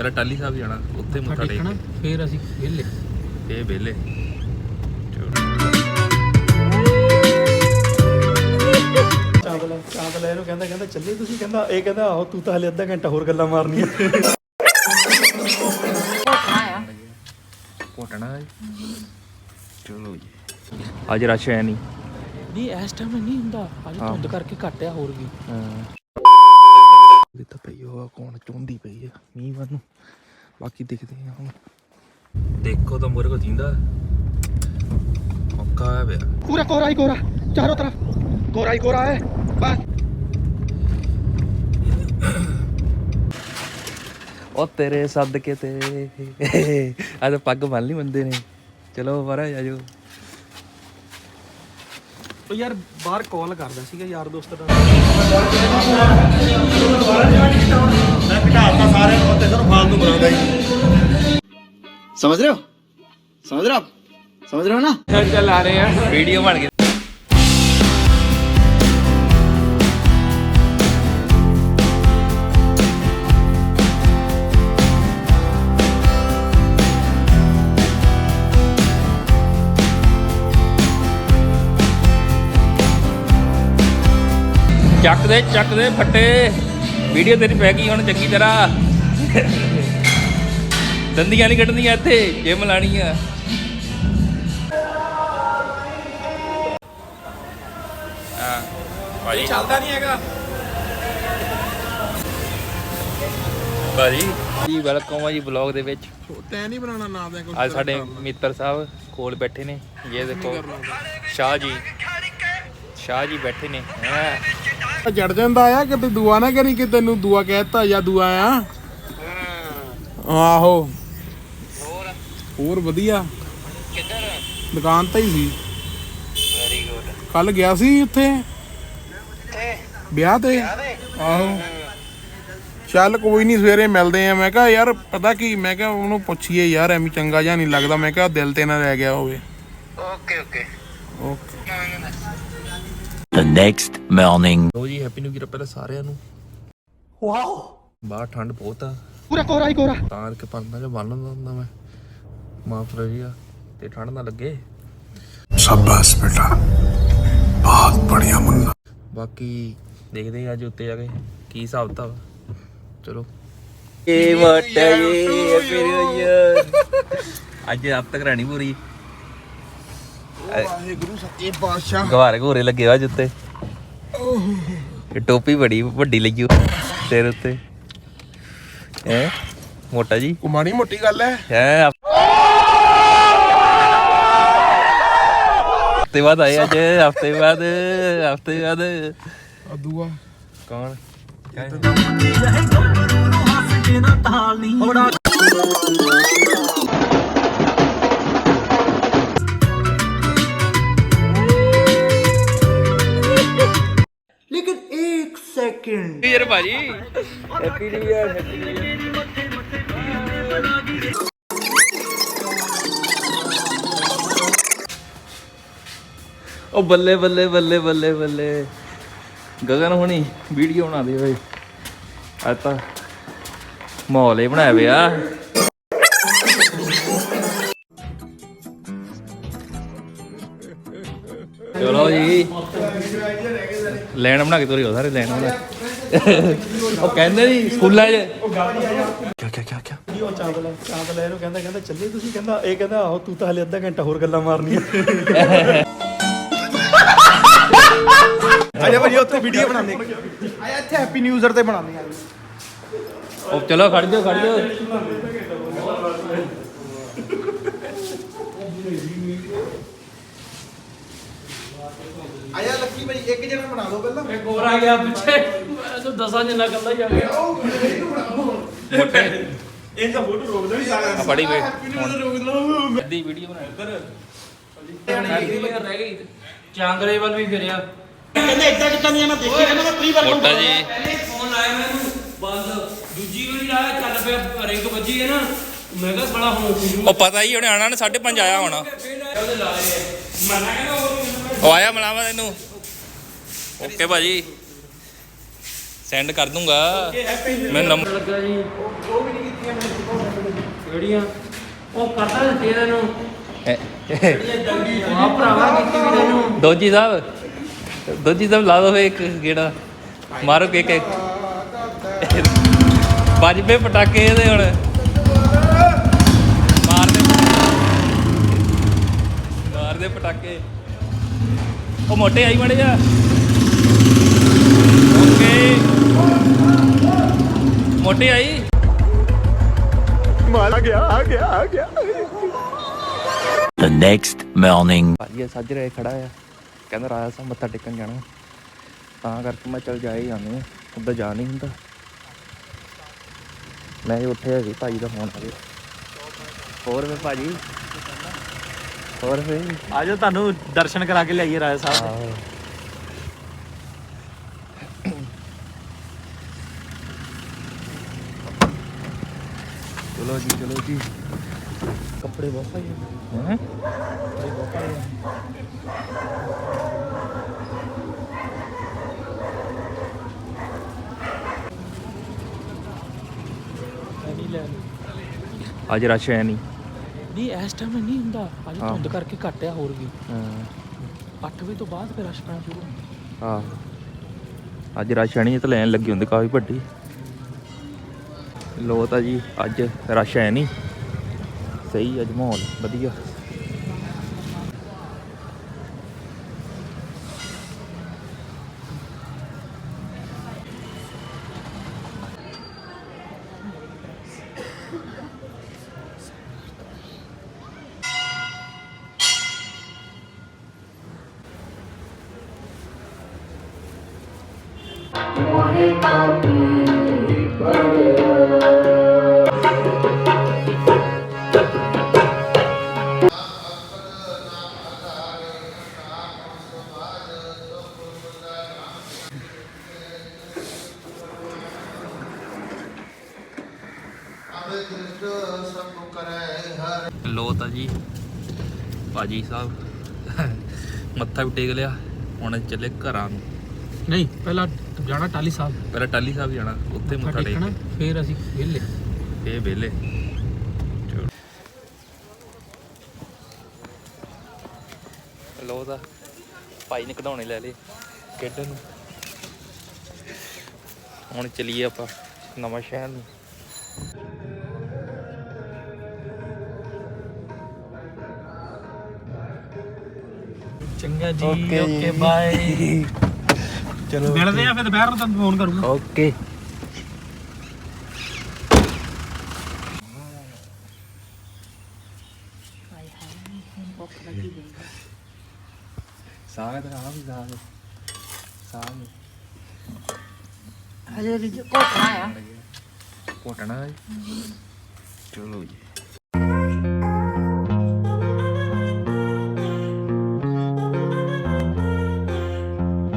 ਪਹਿਲਾਂ ਟਾਲੀ ਸਾਹਿਬ ਜਾਣਾ ਉੱਥੇ ਮੱਥਾ ਟੇਕ ਟੇਕਣਾ ਫੇਰ ਅਸੀਂ ਵਿਹਲੇ। ਕੇ ਇਹ ਵਿਹਲੇ ਇਹਨੂੰ ਕਹਿੰਦਾ ਕਹਿੰਦਾ ਚੱਲੇ ਤੁਸੀਂ ਕਹਿੰਦਾ ਇਹ ਕਹਿੰਦਾ ਆਹੋ ਤੂੰ ਤਾਂ ਹਲੇ ਅੱਧਾ ਘੰਟਾ ਹੋਰ ਗੱਲਾਂ ਮਾਰਨੀਆਂ। ਘੋਟਣਾ ਹੈ। ਚਲੋ ਜੀ। ਅੱਜ ਰਸ਼ ਹੈ ਨਹੀਂ। ਨਹੀਂ ਇਸ ਟਾਈਮ ਨਹੀਂ ਹੁੰਦਾ। ਅੱਜ ਧੁੰਦ ਕਰਕੇ ਘੱਟ ਆ ਹੋਰ ਵੀ ਵੀ ਤਾਂ ਪਈ ਹੋਆ ਕੌਣ ਚੁੰਡੀ ਪਈ ਆ? ਮੀਂਹ ਵੱਲ ਨੂੰ। ਬਾਕੀ ਦੇਖਦੇ ਹਾਂ ਹੁਣ। ਦੇਖੋ ਤਾਂ ਮੁਰੇ ਜਿੰਦਾ। ਔਕਾ ਹੈ ਬਿਆ ਪੂਰਾ ਕੋਰਾ ਕੋਰਾ ਚਾਰੋਂ ਤਰਫ। ਕੋਰਾ ਕੋਰਾ ਹੈ ਬਸ। ਉਹ ਤੇਰੇ ਸਦਕੇ ਤੇ। ਅੱਜ ਪੱਗ ਬੰਨ ਲਈ ਬੰਦੇ ਨੇ। ਚਲੋ ਪਰ ਆਜੋ ਉਹ ਯਾਰ ਬਾਹਰ ਕਾਲ ਕਰਦਾ ਸੀਗਾ ਯਾਰ ਦੋਸਤ ਦਾ। ਸਮਝ ਰਹੇ ਹੋ? ਸਮਝ ਰਹੇ ਹੋ ਸਮਝ ਰਹੇ ਹੋ ਨਾ? ਚੱਲ ਆ ਰਹੇ ਆ। ਵੀਡੀਓ ਬਣ ਗਈ। ਚੱਕ ਦੇ ਚੱਕ ਦੇ ਫੱਟੇ। ਵੀਡੀਓ ਤੇਰੀ ਪੈ ਗਈ ਹੁਣ ਚੰਗੀ ਤਰ੍ਹਾਂ। ਦੰਦੀਆਂ ਨਹੀਂ ਕੱਢਣੀਆਂ ਇੱਥੇ ਜਿਮ ਲਾਣੀ ਆ ਭਾਜੀ। ਚੱਲਦਾ ਨਹੀਂ ਹੈਗਾ। ਭਾਜੀ ਜੀ ਵੈਲਕਮ ਆ ਜੀ ਬਲੌਗ ਦੇ ਵਿੱਚ। ਤੈਂ ਨਹੀਂ ਬਣਾਉਣਾ ਨਾ ਦੇ ਅੱਜ ਸਾਡੇ ਮਿੱਤਰ ਸਾਹਿਬ ਕੋਲ ਬੈਠੇ ਨੇ। ਇਹ ਦੇਖੋ ਸ਼ਾਹ ਜੀ। ਸ਼ਾਹ ਜੀ ਬੈਠੇ ਨੇ। ਹੈਂ। ਜੜ ਜਾਂਦਾ ਆ ਕਿ ਤੂੰ ਦੁਆ ਨਾ ਕਰੀ ਕਿ ਤੈਨੂੰ ਦੁਆ ਕਹਿਤਾ ਜਾਂ ਦੁਆ ਆ? ਆਹੋ। ਹੋਰ? ਵਧੀਆ। ਦੁਕਾਨ ਤੇ ਹੀ ਸੀ। ਵੈਰੀ ਗੁੱਡ ਕੱਲ ਗਿਆ ਸੀ ਉੱਥੇ? ਵਿਆਹ ਤੇ। ਆਹੋ। ਚੱਲ ਕੋਈ ਨਹੀਂ ਸਵੇਰੇ ਮਿਲਦੇ ਆ। ਮੈਂ ਕਿਹਾ ਯਾਰ ਪਤਾ ਕੀ? ਮੈਂ ਕਿਹਾ ਉਹਨੂੰ ਪੁੱਛੀਏ ਯਾਰ ਐਵੇਂ ਚੰਗਾ ਜਿਹਾ ਨਹੀਂ ਲੱਗਦਾ। ਮੈਂ ਕਿਹਾ ਦਿਲ ਤੇ ਨਾ ਰਹਿ ਗਿਆ ਹੋਵੇ। Okay okay. Okay. the next morning. ਲੋ ਜੀ ਹੈਪੀ ਨਿਊ ਈਅਰ ਪਹਿਲਾਂ ਸਾਰਿਆਂ ਨੂੰ। ਵਾਓ ਬਾਹਰ ਠੰਡ ਬਹੁਤ ਆ। ਪੂਰਾ ਕੋਰਾ ਹੀ ਕੋਰਾ ਤਾਂ ਕਰਕੇ ਪਰਨਾ ਜਿਹਾ ਬੰਨ ਦਿੰਦਾ ਹੁੰਦਾ ਮੈਂ। ਮਾਫ ਰਹੀਆ ਤੇ ਠੰਡ ਨਾ ਲੱਗੇ। ਸ਼ਾਬਾਸ਼ ਬੇਟਾ। ਬਹੁਤ ਬੜੀਆ ਮੁੰਨਾ ਬਾਕੀ ਦੇਖਦੇ ਹਾਂ ਅੱਜ ਉੱਤੇ ਆ ਕੇ ਕੀ ਹਿਸਾਬ ਕਿਤਾਬ ਚਲੋ। ਏ ਵਾਟ ਏ ਫਿਰ ਅੱਜ ਆਪ ਤੱਕ ਰਾਣੀ ਪੂਰੀ। ਵਾਹਿਗੁਰੂ ਸੱਚੇ ਗਵਾਰੇ ਘੋਰੇ ਲੱਗੇ ਵਾ ਇਹ ਟੋਪੀ ਬੜੀ ਵੱਡੀ ਲੱਗੀ ਸਿਰ ਉੱਤੇ। ਹੈ? ਮੋਟਾ ਜੀ? ਕੋ ਮਾੜੀ ਮੋਟੀ ਗੱਲ ਹੈ। ਹੈ? ਹਫ਼ਤੇ ਬਾਅਦ ਆਏ ਅੱਜ ਹਫ਼ਤੇ ਬਾਅਦ ਹਫ਼ਤੇ ਬਾਅਦ। ਆ ਦੁਆ। ਕੌਣ? ਲੇਕਿਨ ਸੈਕਿੰਡ ਯਾਰ ਭਾਜੀ। Happy new year happy new ਉਹ ਬੱਲੇ ਬੱਲੇ ਬੱਲੇ ਬੱਲੇ ਬੱਲੇ। ਗਗਨ ਹੁਣੀ ਵੀਡੀਓ ਬਣਾ ਦੇ ਓਏ। ਅੱਜ ਤਾਂ ਮਾਹੌਲ ਹੀ ਬਣਾਇਆ ਪਿਆ। ਚਲੋ ਜੀ। ਲੈਣ ਬਣਾ ਕੇ ਤੋਰੀ ਹੋ ਸਾਰੇ ਲੈਣ ਬਣਾ ਉਹ ਕਹਿੰਦੇ ਨਹੀਂ ਸਕੂਲਾਂ 'ਚ। ਕੀ ਕੀ ਕੀ ਕੀ ਜੀ ਉਹ ਚਾਂਦਲਾ ਚਾਂਦਲਾ ਇਹਨੂੰ ਕਹਿੰਦਾ ਕਹਿੰਦਾ ਚੱਲੇ ਤੁਸੀਂ ਕਹਿੰਦਾ ਇਹ ਕਹਿੰਦਾ ਆਹੋ ਤੂੰ ਤਾਂ ਹਲੇ ਅੱਧਾ ਘੰਟਾ ਹੋਰ ਗੱਲਾਂ ਮਾਰਨੀਆਂ। ਆਜਾ ਭਾਜੀ ਉੱਥੇ ਵੀਡੀਓ ਬਣਾਉਂਦੇ ਆਇਆ ਇੱਥੇ ਹੈਪੀ ਨਿਊ ਇਅਰ ਤੇ ਬਣਾਉਂਦੇ ਆ ਉਹ ਚਲੋ ਖੜ ਜਾਓ ਖੜ ਜਾਓ। ਭਾਈ ਇੱਕ ਜਣਾ ਬਣਾ ਦਿਓ ਪਹਿਲਾਂ। ਗੋਰਾ ਗਿਆ ਪਿੱਛੇ। ਮੈਂ ਤਾਂ ਦਸਾਂ ਜਿੰਨਾ ਕੱਲਾ ਜਾ ਗਿਆ। ਇਹ ਤਾਂ ਫੋਟੋ ਰੋਕ ਦੇ ਆ ਬੜੀ ਵੇ। ਅੱਧੀ ਵੀਡੀਓ ਬਣਾ ਇੱਧਰ। ਰਹਿ ਗਈ। ਚਾਂਦਰੇ ਵੱਲ ਵੀ ਫਿਰਿਆ। ਕਹਿੰਦੇ ਇੱਦਾਂ ਕਿੱਦਾਂ ਦੀਆਂ ਮੈਂ ਦੇਖੀ ਕਹਿੰਦਾ ਮੈਂ ਪ੍ਰੀ ਮੋਟਾ ਜੀ। ਫੋਨ ਲਾਇਆ ਮੈਨੂੰ ਬੰਦ। ਦੂਜੀ ਵਾਰੀ ਲਾਇਆ ਚੱਲ ਪਿਆ ਰਿੰਗ ਵੱਜੀ ਹੈ ਨਾ। ਮੈਂ ਕਿਹਾ ਸਾਲਾ ਹੁਣ ਉਹ ਪਤਾ ਹੀ ਉਹਨੇ ਆਣਾ ਨੇ 5:30 ਆਇਆ ਹੋਣਾ। ਉਹਦੇ ਲਾਏ ਆ ਮੈਂ ਨਾ ਕਹਿੰਦਾ ਉਹ ਉਹ ਆਇਆ ਮਲਾਵਾ ਤੈਨੂੰ। ਓਕੇ ਭਾਜੀ। ਸੈਂਡ ਕਰ ਦੂੰਗਾ। ਮੈਂ ਨੰਬਰ ਲੱਗਾ ਜੀ। ਉਹ ਵੀ ਨਹੀਂ ਕੀਤੀਆਂ ਮੈਂ ਕਿਹੜੀਆਂ ਉਹ ਕਰਦਾ ਤੇਰੇ ਨੂੰ ਆ ਭਰਾਵਾ ਕੀਤੀ ਵੀ ਤੈਨੂੰ। ਦੋਜੀ ਸਾਹਿਬ। ਦੋਜੀ ਸਾਹਿਬ ਲਾ ਦੋ ਇੱਕ ਗੇੜਾ। ਮਾਰੋ ਕਿ ਕਿ ਵੱਜ ਪਏ ਪਟਾਕੇ ਇਹਦੇ ਹੁਣ। ਮਾਰ ਦੇ ਮਾਰ ਦੇ ਪਟਾਕੇ। ਉਹ ਮੋਟੇ ਆਈ ਮੜੇ ਜਾ। ਓਕੇ ਮੋਟੇ ਆਈ? The next morning. ਭਾਜੀ ਸੱਜ ਰਹੇ ਖੜਾ ਆ। ਕਹਿੰਦਾ ਰਾਜਾ ਸਾਹਿਬ ਮੱਥਾ ਟੇਕਣ ਜਾਣਾ। ਤਾਂ ਕਰਕੇ ਮੈਂ ਚੱਲ ਜਾ ਹੀ ਜਾਂਦੇ ਆ ਉੱਧਰ ਜਾ ਨਹੀਂ ਹੁੰਦਾ। ਮੈਂ ਹੀ ਉੱਠਿਆ ਸੀ ਭਾਜੀ ਦਾ ਫੋਨ ਆ ਗਿਆ। ਹੋਰ ਵੇ ਭਾਜੀ? ਹੋਰ ਵੇ ਆਜੋ ਤੁਹਾਨੂੰ ਦਰਸ਼ਨ ਕਰਾ ਕੇ ਲਿਆਈਏ ਰਾਜਾ ਸਾਹਿਬ। ਦੇ ਚਲੋ ਜੀ ਚਲੋ ਜੀ। ਕੱਪੜੇ ਬਹੁਤ ਪਾਏ ਹੈਂ? ਕੱਪੜੇ ਬਹੁਤ ਪਾਏ ਅੱਜ ਰਸ਼ ਹੈ ਨਹੀਂ। ਨਹੀਂ ਇਸ ਟਾਈਮ ਨਹੀਂ ਹੁੰਦਾ। ਅੱਜ ਹਾਂ। ਧੁੰਦ ਕਰਕੇ ਘੱਟ ਆ ਹੋਰ ਵੀ। ਹਾਂ। 8 ਵਜੇ ਤੋਂ ਬਾਅਦ ਫਿਰ ਰਸ਼ ਪੈਣਾ ਸ਼ੁਰੂ ਹੁੰਦਾ। ਆਹ ਅੱਜ ਰਸ਼ ਨਹੀਂ ਤਾਂ ਲੈਣ ਲੱਗੀ ਹੁੰਦੀ ਕਾਫੀ ਵੱਡੀ। ਲੋ ਤਾਂ ਜੀ ਅੱਜ ਰਸ਼ ਹੈ ਨਹੀਂ। ਸਹੀ ਅੱਜ ਮਾਹੌਲ ਵਧੀਆ। ਲੋ ਤਾਂ ਜੀ। ਭਾਜੀ ਸਾਹਿਬ ਮੱਥਾ ਵੀ ਟੇਕ ਲਿਆ। ਹੁਣ ਚੱਲੇ ਘਰਾਂ ਨੂੰ। ਨਹੀਂ ਪਹਿਲਾਂ ਜਾਣਾ ਟਾਲੀ ਸਾਹਿਬ। ਪਹਿਲਾਂ ਟਾਲੀ ਸਾਹਿਬ ਜਾਣਾ ਉੱਥੇ ਮੱਥਾ ਟੇਕ। ਕੇ ਫਿਰ ਅਸੀਂ ਵਿਹਲੇ। ਇਹ ਵਿਹਲੇ। ਲੋ ਦਾ ਭਾਈ ਨੇ ਕਢਾਉਣੇ ਲੈ ਲਏ ਖੇਡਣ ਨੂੰ। ਹੁਣ ਚਲੀਏ ਆਪਾਂ ਨਵਾਂ ਸ਼ਹਿਰ ਨੂੰ। ਚੰਗਾ ਜੀ ਓਕੇ ਬਾਏ। ਚਲੋ ਮਿਲਦੇ ਆ ਫਿਰ ਦੁਪਹਿਰ ਨੂੰ ਤੁਹਾਨੂੰ ਫੋਨ ਕਰੂੰਗਾ। ਓਕੇ। ਸਾਗ ਤਾਂ ਆ ਵੀ ਸਾਗ। ਸਾਗ। ਹਜੇ ਵੀ ਘੋਟਣਾ ਆ। ਘੋਟਣਾ ਹੈ। ਚਲੋ ਜੀ।